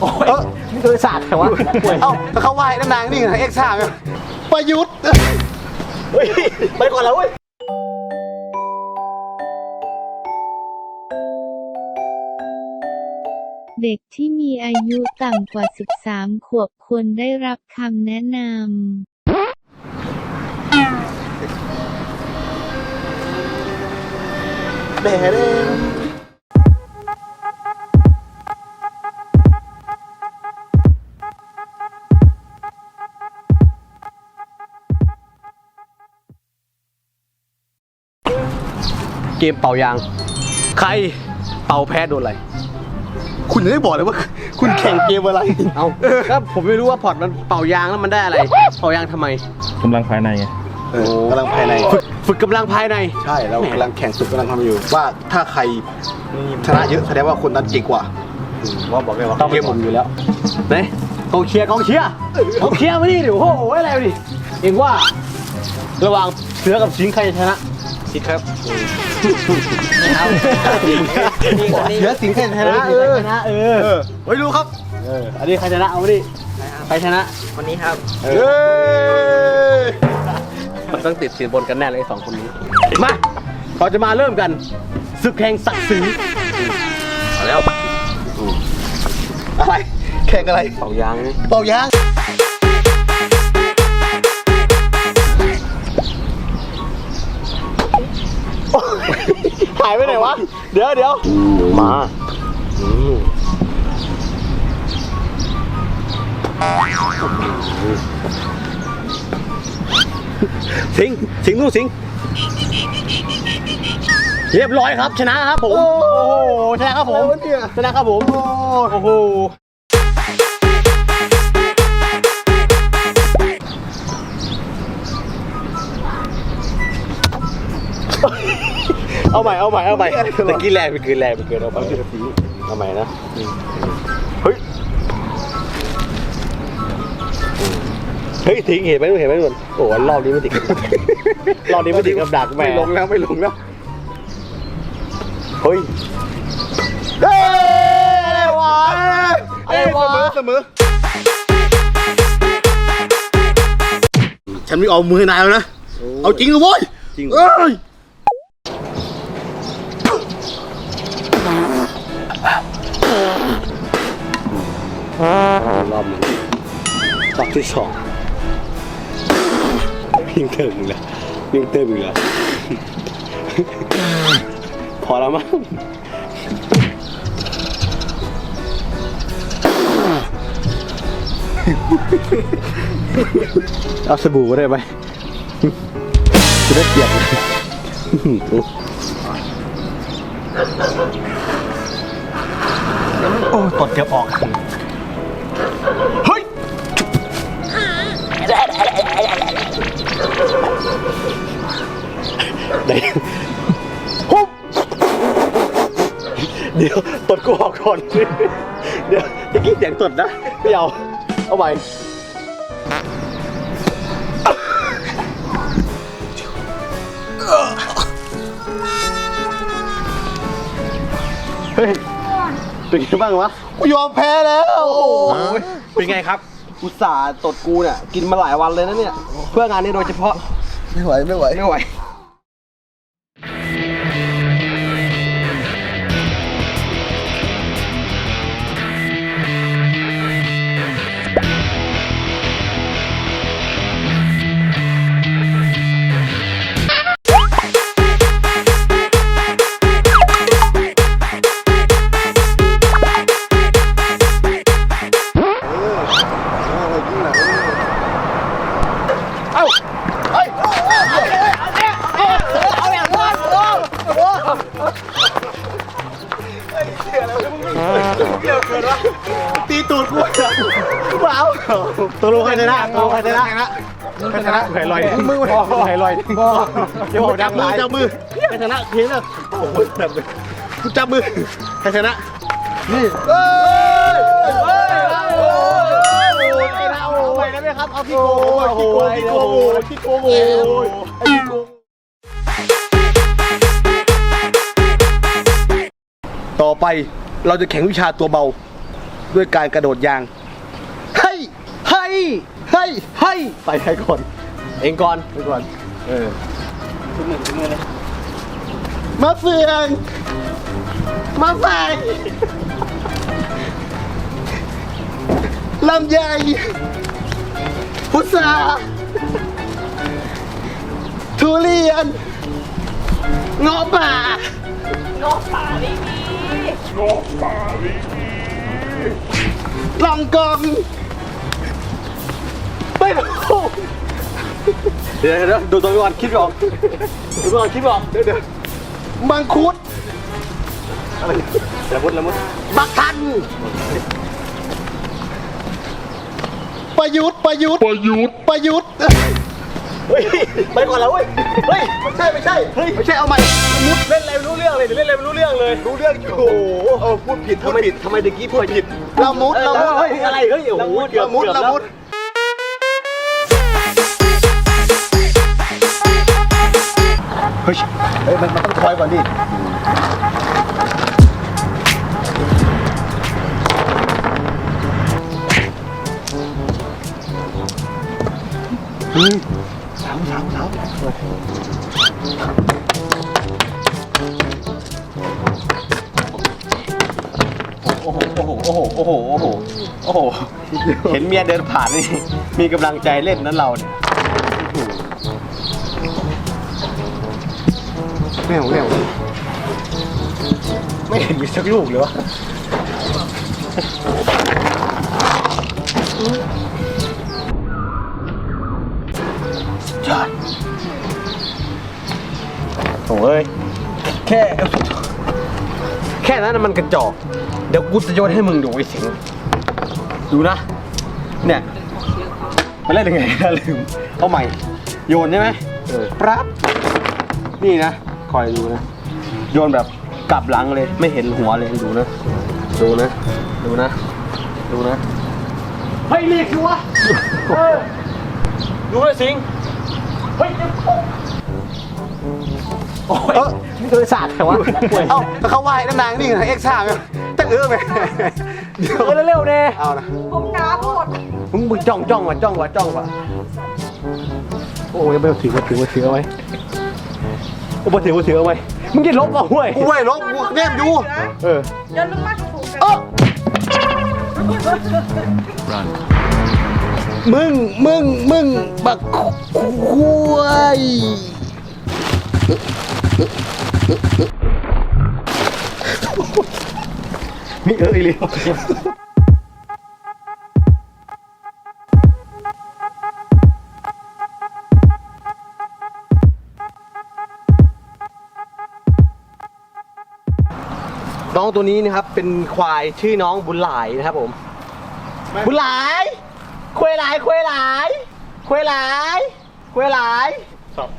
โอ้ยนี่คือศาสตร์แต่ว่าเอ้าเขาไหว้นางๆนี่ไงเอ็กซ์ซ่าไงประยุทธ์เฮ้ยไปก่อนแล้วเว้ยเด็กที่มีอายุต่ำกว่า 13 ขวบควรได้รับคำแนะนำ แด่เลยเกมเป่ายาง ใครเป่าแพ้โดนอะไร คุณยังไม่บอกเลยว่า คุณแข่งเกมอะไร เอาก็ผมไม่รู้ว่าพอร์ตมันเป่ายางแล้วมันได้อะไร เป่ายางทำไม กำลังภายในไง เออกำลังภายใน ฝึกฝึกกำลังภายใน ใช่ เรากำลังแข่งสุดกำลังทำอยู่ ว่าถ้าใครชนะเยอะแสดงว่าคนนั้นเก่งกว่าว่าบอกเลยว่าต้องเกเกมมผผมมออยู่ยู่แล้วไหนกองเชียร์กองเชียร์กองเชียร์มาดิเดี๋ยวโอ้โหอะไรวะดิเองว่า ระหว่างเสือกับสิงห์ใครจะชนะสิงห์ครับเสือสิงห์ใครจะชนะเออชนะเออเออไว้รู้ครับเอออันนี้ใครชนะเอามาดิใครชนะวันนี้ครับเฮ้ย มันต้องติดสินบนกันแน่เลยไอ้สองคนนี้ มาเราจะมาเริ่มกันศึกแห่งศักดิ์ศรีเอาแล้วอะไร แข่งอะไรเป่ายางเป่ายางหายไปไหนวะ เดี๋ยวเดี๋ยวมา สิงสิงนู่นสิง เรียบร้อยครับ ชนะครับผม โอ้โหชนะครับผมชนะครับผม โอ้โหเอาใหม่เอาใหม่เอาใหม่ตะกี้แรงไปเกินแรงไปเกินเอาใหม่เอาใหม่นะเฮ้ย ฮ้ยทิ้งเห็นไหมเห็นไหมทุกคนโอ้โหรอบนี้ไม่ติดกับดักรอบนี้ไม่ติดกับดักแหม่ไม่ลงแล้วไม่ลงแล้วเฮ้ยเฮ้ยอะไรวะอะไรวะเสมอเสมอฉันไม่เอามือนายแล้วนะ เอาจริงเลยเว้ยจริงเหรอเอ้ยรอบหนึ่งรอบที่สอง ยิงเติมอีกแล้วยิงเติมอีกแล้วพอแล้วมั้งเอาสบู่ก็ได้ไหมจะได้เปียกเลยโอ้ตดเกือบออก เฮ้ย ไหนฮุบเดี๋ยวตดกูออกก่อน เดี๋ยวตะกี้เสียงตดนะไม่เอาเอาใหม่เฮ้ยเป็นไงบ้างวะกูยอมแพ้แล้ว เป็นไงครับ อุตส่าห์ตดกูเนี่ย กินมาหลายวันเลยนะเนี่ย เพื่องานนี้โดยเฉพาะ ไม่ไหวไม่ไหว ไม่ไหว ตีตูดพูดเปล่าตัวรู้ใครชนะตัวรู้ใครชนะใครชนะใครลอยมือใครลอยเดี๋ยวจับมือจับมือใครชนะเพี้ยนเลยอ้โจับมือจับมือใครชนะนี่เอ้ยเอ้ยเอาไได้ไหมครับเอาพี่โกพี่โกพี่โกพี่โกพี่โกต่อไปเราจะแข่งวิชาตัวเบา ด้วยการกระโดดยางให้ให้ให้ให้ไปใครก่อน เองก่อนไปก่อน เออทุกมือทุกมือเลยมาเฟืองมาใส่ลำไยพุทราทุเรียนเงาะป่านกป่าไม่มี ลองกองไม่รู้เดี๋ยวเดี๋ยวดูตัวก่อนคิดก่อนดูตัวก่อนคิดก่อนเดี๋ยวเดี๋ยวมังคุดละมุดละมุดบักทัน ประยุทธ์ประยุทธ์ประยุทธ์ประยุทธ์เฮ้ยไปก่อนแล้วเว้ยเฮ้ยไม่ใช่ไม่ใช่เฮ้ยไม่ใช่เอาใหม่มุดเล่นอะไรไม่รู้เรื่องเลยเดี๋ยวเล่นอะไรไม่รู้เรื่อง เลยรู้เรื่องอยู่เออพูดผิดพูทำดไมผิดทำไมตะกี้พูดผิดละมุดละมุดเฮ้ยอะไรเฮ้ยโอ้โหเกือบละมุดเกือบละแล้วมุดเฮ้ยเฮ้ยมันมันต้องคอยก่อนดิโอ้โหโอ้โห โอ้โห โอ้โห โอ้โห เห็นเมียเดินผ่านนี่ มีกำลังใจเล่นนั้นเราเนี่ยแมวแมวไม่เห็นมีสักลูกเลยวะยอดโอ้ยแค่ ค่นั้นนะมันกระจอก เดี๋ยวกูจะโยนให้มึงดูไอ้สิงดูนะ เนี่ยมันเล่นยังไงนะลืม เอาใหม่ โยนใช่ไหมเออปรับนี่นะ คอยดูนะ โยนแบบกลับหลังเลย ไม่เห็นหัวเลย ดูนะ ดูนะ ดูนะ ดูนะ เฮ้ยรีบสิวะ เออดูเลยสิง เฮ้ย โอ้ยนี่โดยสาดแต่ว่าเอ้าแล้วเขาไหว้น้ำนางนี่ไงเอ็กซ์ซ่าไหมตั้งเอื้อไหมเดี๋ยวเออเร็วๆเน่เอานะผมน้ำหมดมึงมึงจ้องจ้องว่ะจ้องว่ะจ้องว่ะโอ้ยไม่ถือมาถือมาถือเอาไว้โอ้มาถือมาถือเอาไว้มึงจะลบเอาห้วยกูไหว้ลบกูแนมอยู่เออเดินลงมาถูกกันเอ้ามึง มึง มึง บักควาย มีเอออีเลียวน้องตัวนี้นะครับเป็นควายชื่อน้องบุญหลายนะครับผม บุญหลายควายหลายควายหลายควายหลายควายหลายครับ